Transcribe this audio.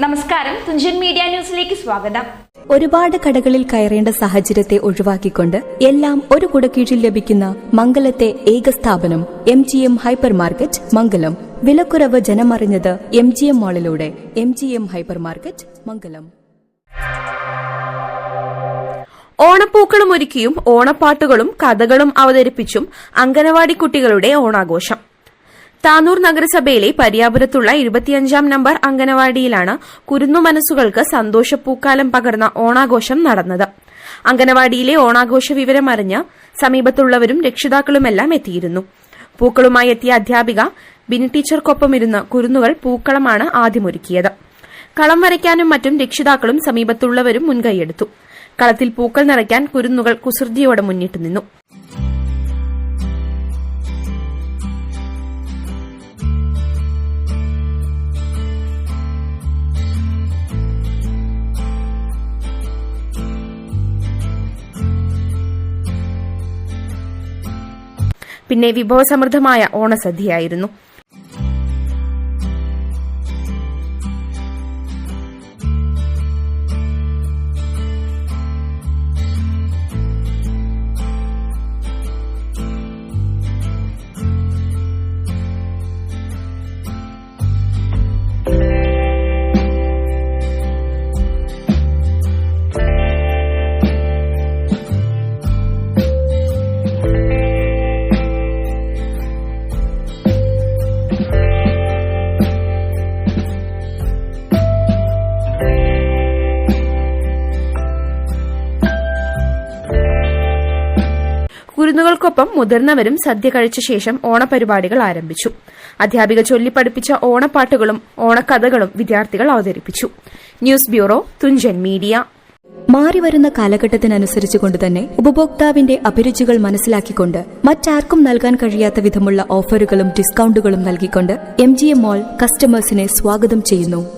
നമസ്കാരം. തുഞ്ചൻ മീഡിയ ന്യൂസിലേക്ക് സ്വാഗതം. ഒരുപാട് കടകളിൽ കയറേണ്ട സാഹചര്യത്തെ ഒഴിവാക്കിക്കൊണ്ട് എല്ലാം ഒരു കുടക്കീഴിൽ ലഭിക്കുന്ന മംഗലത്തെ ഏക സ്ഥാപനം M G M hyper market Mangalam. വിലക്കുറവ് ജനമറിഞ്ഞത് M G M മാളിലൂടെ M G M hyper market Mangalam. ഓണപ്പൂക്കളും ഒരുക്കിയും ഓണപ്പാട്ടുകളും കഥകളും അവതരിപ്പിച്ചും അംഗനവാടി കുട്ടികളുടെ ഓണാഘോഷം. താനൂർ നഗരസഭയിലെ പരിയാപുരത്തുള്ള ഇരുപത്തിയഞ്ചാം നമ്പർ അംഗനവാടിയിലാണ് കുരുന്നു മനസ്സുകൾക്ക് സന്തോഷപ്പൂക്കാലം പകർന്ന ഓണാഘോഷം നടന്നത്. അംഗനവാടിയിലെ ഓണാഘോഷ വിവരമറിഞ്ഞ് സമീപത്തുള്ളവരും രക്ഷിതാക്കളുമെല്ലാം എത്തിയിരുന്നു. പൂക്കളുമായി എത്തിയ അധ്യാപിക ബിനി ടീച്ചർക്കൊപ്പം ഇരുന്ന് കുരുന്നുകൾ പൂക്കളമാണ് ആദ്യമൊരുക്കിയത്. കളം വരയ്ക്കാനും മറ്റും രക്ഷിതാക്കളും സമീപത്തുള്ളവരും മുൻകൈയെടുത്തു. കളത്തിൽ പൂക്കൾ നിറയ്ക്കാൻ കുരുന്നുകൾ കുസൃതിയോടെ മുന്നിട്ടു നിന്നു. പിന്നെ വിഭവസമൃദ്ധമായ ഓണസദ്യയായിരുന്നു കുരുന്നുകൾക്കൊപ്പം മുതിർന്നവരും സദ്യ കഴിച്ച ശേഷം ഓണപരിപാടികൾ ആരംഭിച്ചു. അധ്യാപിക ചൊല്ലിപ്പഠിപ്പിച്ച ഓണപ്പാട്ടുകളും ഓണക്കഥകളും വിദ്യാർത്ഥികൾ അവതരിപ്പിച്ചു. News bureau Thunchan media. മാറിവരുന്ന കാലഘട്ടത്തിനനുസരിച്ചുകൊണ്ട് തന്നെ ഉപഭോക്താവിന്റെ അഭിരുചികൾ മനസ്സിലാക്കിക്കൊണ്ട് മറ്റാർക്കും നൽകാൻ കഴിയാത്ത വിധമുള്ള ഓഫറുകളും ഡിസ്കൌണ്ടുകളും നൽകിക്കൊണ്ട് എം ജി എം മോൾ കസ്റ്റമേഴ്സിനെ സ്വാഗതം ചെയ്യുന്നു.